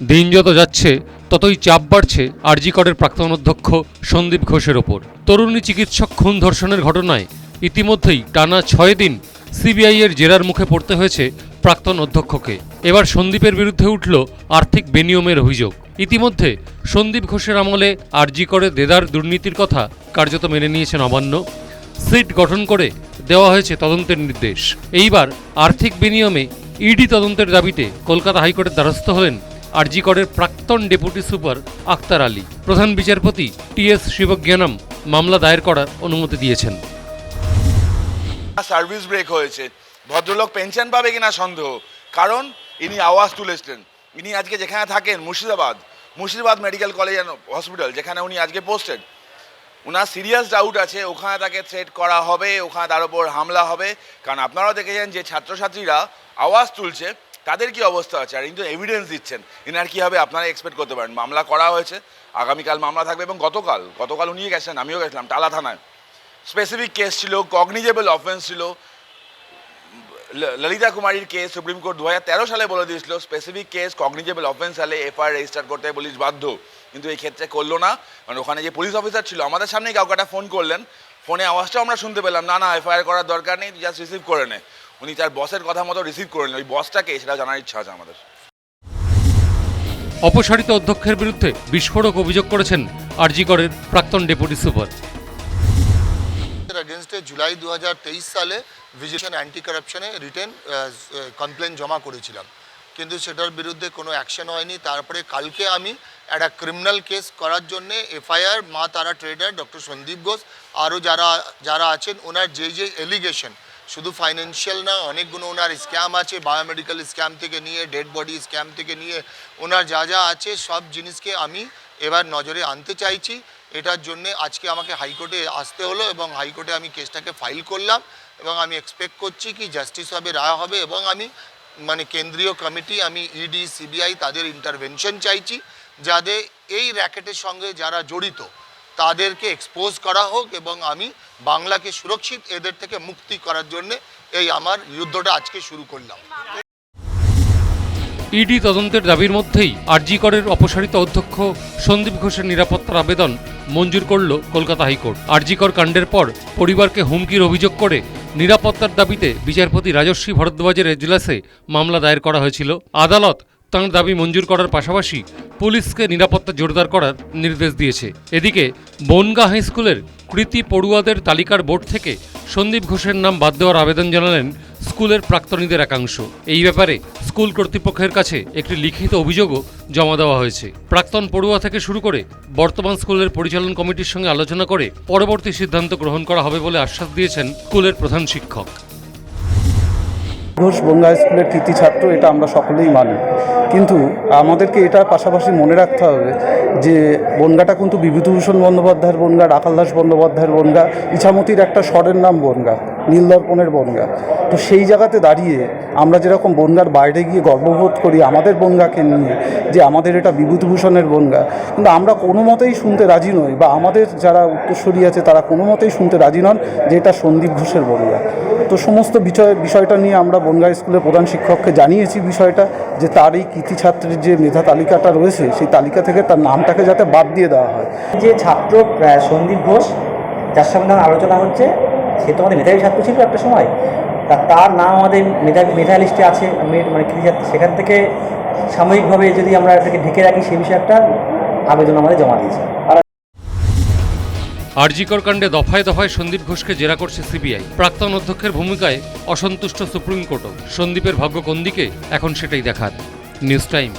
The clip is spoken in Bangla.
দিন যত যাচ্ছে, ততই চাপ বাড়ছে আরজি করের প্রাক্তন অধ্যক্ষ সন্দীপ ঘোষের ওপর। তরুণী চিকিৎসক খুন ধর্ষণের ঘটনায় ইতিমধ্যেই টানা ছয় দিন সিবিআই এর জেরার মুখে পড়তে হয়েছে প্রাক্তন অধ্যক্ষকে। এবার সন্দীপের বিরুদ্ধে উঠল আর্থিক বেনিয়মের অভিযোগ। ইতিমধ্যে সন্দীপ ঘোষের আমলে আরজি করে দেদার দুর্নীতির কথা কার্যত মেনে নিয়েছে নবান্ন সিট গঠন করে দেওয়া হয়েছে তদন্তের নির্দেশ। এইবার আর্থিক বিনিয়মে ইডি তদন্তের দাবিতে কলকাতা হাইকোর্টের দ্বারস্থ হলেন আরজি করের প্রাক্তন ডেপুটি সুপার আক্তার আলী। প্রধান বিচারপতি টি এস শিবজ্ঞানম মামলা দায়ের করার অনুমতি দিয়েছেন। সার্ভিস ব্রেক হয়েছে। ভদ্রলোক পেনশন পাবে কিনা সন্দেহ। কারণ ইনি আওয়াজ তুলেছিলেন। ইনি আজকে যেখানে থাকেন, Murshidabad. Murshidabad medical college and hospital, যেখানে উনি আজকে পোস্টেড। ওনার সিরিয়াস ডাউট আছে, ওখানে তাকে থ্রেট করা হবে, ওখানে তার উপর হামলা হবে। কারণ আপনারাও দেখেছেন যে ছাত্রছাত্রীরা আওয়াজ তুলছে। তাদের কি অবস্থা আছে? আর কিন্তু এভিডেন্স দিচ্ছেন। এনার কি হবে আপনারা এক্সপেক্ট করতে পারেন। মামলা করা হয়েছে। আগামীকাল মামলা থাকবে এবং গতকাল গতকাল উনিও গেছেন আমিও গেছিলাম, টালা থানায়। স্পেসিফিক কেস ছিল কগনিজেবল অফেন্স ছিল। ললিতা কুমারীর কেস সুপ্রিম কোর্ট দু হাজার তেরো সালে বলে দিয়েছিল স্পেসিফিক কেস কগনিজেবল অফেন্স হলে এফআইআর রেজিস্টার করতে পুলিশ বাধ্য। কিন্তু এই ক্ষেত্রে করল না। কারণ ওখানে যে পুলিশ অফিসার ছিল, আমাদের সামনেই কাউকে একটা ফোন করলেন। ফোনে আওয়াজটাও আমরা শুনতে পেলাম, না না এফআইআর করার দরকার নেই জাস্ট রিসিভ করে নে। উনি তার বসের কথা মতো রিসিভ করে নিলেন। ওই বসটাকে সেটা জানার ইচ্ছা আছে আমাদের। অপসারিত অধ্যক্ষের বিরুদ্ধে বিস্ফোরক অভিযোগ করেছেন আরজি করের প্রাক্তন ডেপুটি সুপার। এর এগেনস্টে জুলাই দু হাজার তেইশ সালে ভিজিশন অ্যান্টি কারাপশনে রিটেন কমপ্লেন জমা করেছিলাম। কিন্তু সেটার বিরুদ্ধে কোনো অ্যাকশন হয়নি। তারপরে কালকে আমি একটা ক্রিমিনাল কেস করার জন্য এফআইআর মা তারা ট্রেডার ডক্টর সন্দীপ ঘোষ আরও যারা যারা আছেন ওনার যে যে এলিগেশন শুধু ফাইন্যান্সিয়াল না, অনেকগুলো ওনার স্ক্যাম আছে বায়োমেডিক্যাল স্ক্যাম থেকে নিয়ে ডেড বডি স্ক্যাম থেকে নিয়ে, ওনার যা যা আছে, সব জিনিসকে আমি এবার নজরে আনতে চাইছি। এটার জন্যে আজকে আমাকে হাইকোর্টে আসতে হলো এবং হাইকোর্টে আমি কেসটাকে ফাইল করলাম এবং আমি এক্সপেক্ট করছি কি জাস্টিস হবে, রায় হবে এবং আমি মানে কেন্দ্রীয় কমিটি আমি ইডি সিবিআই তাদের ইন্টারভেনশন চাইছি যাদের এই র্যাকেটের সঙ্গে যারা জড়িত তাদেরকে এক্সপোজ করা হোক এবং আমি বাংলাকে সুরক্ষিত, এদের থেকে মুক্তি করার জন্য এই আমার যুদ্ধটা আজকে শুরু করলাম। ইডি তদন্তের দাবির মধ্যেই আরজি করের অপসারিত অধ্যক্ষ সন্দীপ ঘোষের নিরাপত্তার আবেদন মঞ্জুর করল কলকাতা হাইকোর্ট। আরজিকর কাণ্ডের পর পরিবারকে হুমকির অভিযোগ করে নিরাপত্তার দাবিতে বিচারপতি রাজস্বী ভরদ্বাজের এজলাসে মামলা দায়ের করা হয়েছিল। আদালত তাঁর দাবি মঞ্জুর করার পাশাপাশি পুলিশকে নিরাপত্তা জোরদার করার নির্দেশ দিয়েছে। এদিকে বনগা হাই স্কুলের কৃতি পড়ুয়াদের তালিকার বোর্ড থেকে সন্দীপ ঘোষের নাম বাদ দেওয়ার আবেদন জানালেন স্কুলের প্রাক্তনীদের একাংশ। এই ব্যাপারে স্কুল কর্তৃপক্ষের কাছে একটি লিখিত অভিযোগও জমা দেওয়া হয়েছে। প্রাক্তন পড়ুয়া থেকে শুরু করে বর্তমান স্কুলের পরিচালন কমিটির সঙ্গে আলোচনা করে পরবর্তী সিদ্ধান্ত গ্রহণ করা হবে বলে আশ্বাস দিয়েছেন স্কুলের প্রধান শিক্ষক। ঘোষ বঙ্গা স্কুলের কৃতি ছাত্র, এটা আমরা সকলেই মানি। কিন্তু আমাদেরকে এটার পাশাপাশি মনে রাখতে হবে যে বনগাটা কিন্তু বিভূতিভূষণ বন্দ্যোপাধ্যায়ের বনগা রাখাল দাস বন্দ্যোপাধ্যায়ের বনগা, ইছামতির একটা স্বরের নাম বনগা। নীলদর্পণের বনগা। তো সেই জায়গাতে দাঁড়িয়ে আমরা যেরকম বনগার বাইরে গিয়ে গর্ববোধ করি আমাদের বনগাকে নিয়ে, যে আমাদের এটা বিভূতিভূষণের বনগা। কিন্তু আমরা কোনো মতেই শুনতে রাজি নই, বা আমাদের যারা উত্তরসূরি আছে তারা কোনো মতেই শুনতে রাজি নন যে এটা সন্দীপ ঘোষের বনগা। তো সমস্ত বিষয়, বিষয়টা নিয়ে আমরা বনগাঁ স্কুলের প্রধান শিক্ষককে জানিয়েছি বিষয়টা, যে তার এই কৃতি ছাত্রের যে মেধা তালিকাটা রয়েছে, সেই তালিকা থেকে তার নামটাকে যাতে বাদ দিয়ে দেওয়া হয়। যে ছাত্র সন্দীপ ঘোষ, যার সঙ্গে আলোচনা হচ্ছে সে তো আমাদের মেধাবী ছাত্র ছিল একটা সময়। তা তার নাম আমাদের মেধা মেধা লিস্টে আছে মানে সেখান থেকে সাময়িকভাবে যদি আমরা এটাকে ঢেকে রাখি সেই বিষয়ে একটা আবেদন আমাদের জমা দিয়েছে। আর আরজিকর কাণ্ডে দফায় দফায় সন্দীপ ঘোষকে জেরা করছে সিবিআই। প্রাক্তন অধ্যক্ষের ভূমিকায় অসন্তুষ্ট সুপ্রিম কোর্টও। সন্দীপের ভাগ্য কোন দিকে, এখন সেটাই দেখার। News time.